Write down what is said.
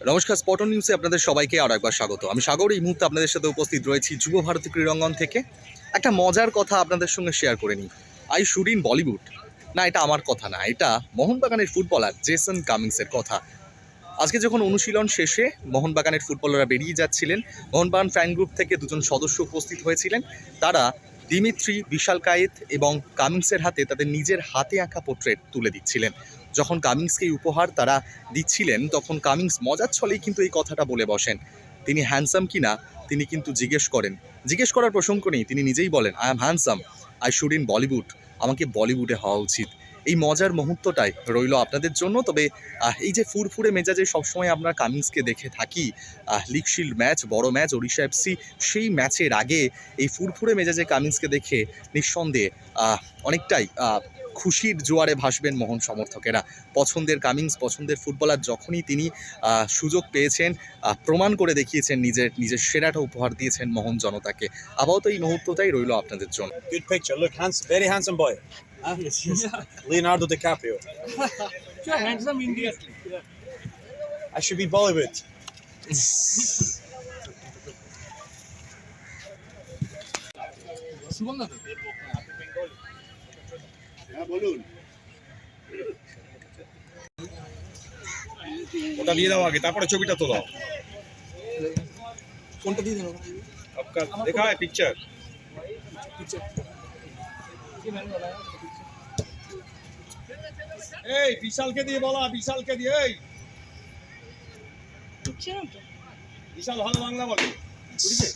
নমস্কার স্পটন নিউজে আপনাদের সবাইকে আরও একবার স্বাগত। আমি সাগর, এই মুহূর্তে আপনাদের সাথে উপস্থিত রয়েছি যুব ভারতী ক্রীড়াঙ্গন থেকে। একটা মজার কথা আপনাদের সঙ্গে শেয়ার করে নিই। I should in Bollywood. না, এটা আমার কথা না, এটা মোহনবাগানের ফুটবলার জেসন কামিংসের কথা। আজকে যখন অনুশীলন শেষে মোহনবাগানের ফুটবলাররা বেরিয়ে যাচ্ছিলেন, মোহনবাগান ফ্যান গ্রুপ থেকে দুজন সদস্য উপস্থিত হয়েছিলেন। তারা দিমিত্রি, বিশাল কায়েত এবং কামিংসের হাতে তাদের নিজের হাতে আঁকা পোর্ট্রেট তুলে দিচ্ছিলেন। যখন কামিংসকে উপহার তারা দিচ্ছিলেন, তখন কামিংস মজার ছলেই কিন্তু এই কথাটা বলে বসেন। তিনি হ্যান্ডসাম কিনা, তিনি কিন্তু জিজ্ঞেস করেন। জিজ্ঞেস করার প্রসঙ্গ নেই, তিনি নিজেই বলেন, I am handsome, I should in Bollywood, আমাকে বলিউডে হওয়া উচিত। এই মজার মুহূর্তটাই রইল আপনাদের জন্য। তবে এই যে ফুরফুরে মেজাজে সবসময় আমরা কামিংসকে দেখে থাকি লিগশিল্ড ম্যাচ বড় ম্যাচ ওড়িশা এফসি সেই ম্যাচের আগে এই ফুরফুরে মেজাজে কামিংসকে দেখে নিঃসন্দেহে অনেকটাই খুশির জোয়ারে ভাসবেন মোহন সমর্থকেরা। পছন্দের কামিংস পছন্দের ফুটবলার যখনই তিনি সুযোগ পেয়েছেন প্রমাণ করে দেখিয়েছেন নিজের নিজের সেরাটা উপহার দিয়েছেন মোহন জনতাকে। আপাতত এই মুহূর্তটাই রইল আপনাদের jন্য Ah, yes, yes. Leonardo DiCaprio. You're handsome Indian. I should be Bollywood. ওটা দিয়ে দাও আগে তারপরে ছবিটা তো দাও কোনটা দিয়ে দেবো আপনার দেখা হয় পিকচার পিকচার এই বিশালকে দিয়ে বলা বিশালকে দিয়ে এই। বিশাল ভালো বাংলা বলে বুঝেছে